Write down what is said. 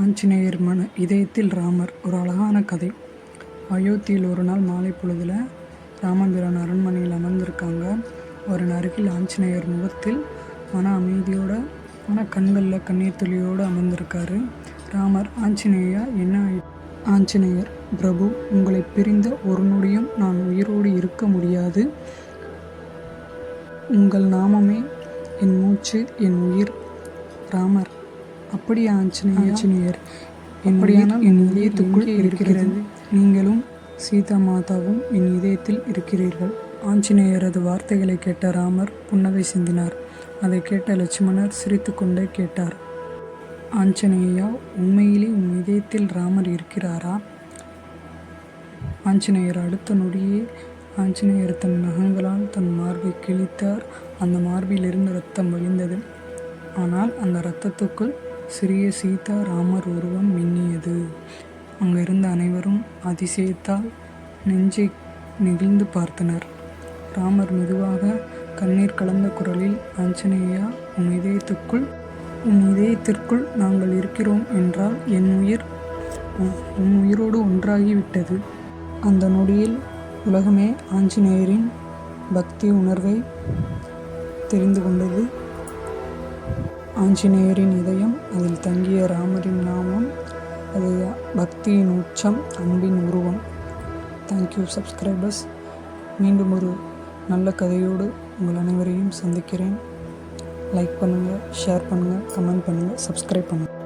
ஆஞ்சநேயர் மன இதயத்தில் ராமர் ஒரு அழகான கதை. அயோத்தியில் ஒரு நாள் மாலை பொழுதில் ராமபிரான் அரண்மனையில் அமர்ந்திருக்காங்க. அவரின் அருகில் ஆஞ்சநேயர் முகத்தில் மன அமைதியோட மன கண்களில் கண்ணீர் துளியோடு அமர்ந்திருக்காரு ராமர். ஆஞ்சநேயா என்ன ஆஞ்சநேயர் பிரபு உங்களை பிரிந்த ஒரு நொடியும் நான் உயிரோடு இருக்க முடியாது. உங்கள் நாமமே என் மூச்சு என் உயிர். ராமர் அப்படியா ஆஞ்சநேயர் அப்படியானால் என் இதயத்துக்குள் இருக்கிறது. நீங்களும் சீதா மாதாவும் என் இதயத்தில் இருக்கிறீர்கள். ஆஞ்சநேயரது வார்த்தைகளை கேட்ட ராமர் புன்னகை சிந்தினார். அதை கேட்ட லட்சுமணர் சிரித்துக்கொண்டே கேட்டார். ஆஞ்சநேயா உண்மையிலே உன் இதயத்தில் ராமர் இருக்கிறாரா? ஆஞ்சநேயர் அடுத்த நொடியே ஆஞ்சநேயர் தன் நகங்களால் தன் மார்பை கிழித்தார். அந்த மார்பிலிருந்து ரத்தம் வழிந்தது. ஆனால் அந்த இரத்தத்துக்குள் சிறிய சீதா ராமர் உருவம் மின்னியது. அங்கிருந்த அனைவரும் அதிசயத்தால் நெஞ்சை நெகிழ்ந்து பார்த்தனர். ராமர் மெதுவாக கண்ணீர் கலந்த குரலில் ஆஞ்சநேயா உன் இதயத்துக்குள் உன் இதயத்திற்குள் நாங்கள் இருக்கிறோம் என்றால் என் உயிர் உன் உயிரோடு ஒன்றாகிவிட்டது. அந்த நொடியில் உலகமே ஆஞ்சநேயரின் பக்தி உணர்வை தெரிந்து கொண்டது. ஆஞ்சநேயரின் இதயம் அதில் தங்கிய ராமரின் நாமம் அது பக்தியின் உச்சம் அன்பின் உருவம். தேங்க்யூ சப்ஸ்கிரைபர்ஸ் மீண்டும் ஒரு நல்ல கதையோடு உங்கள் அனைவரையும் சந்திக்கிறேன். லைக் பண்ணுங்கள் ஷேர் பண்ணுங்கள் கமெண்ட் பண்ணுங்கள் சப்ஸ்கிரைப் பண்ணுங்கள்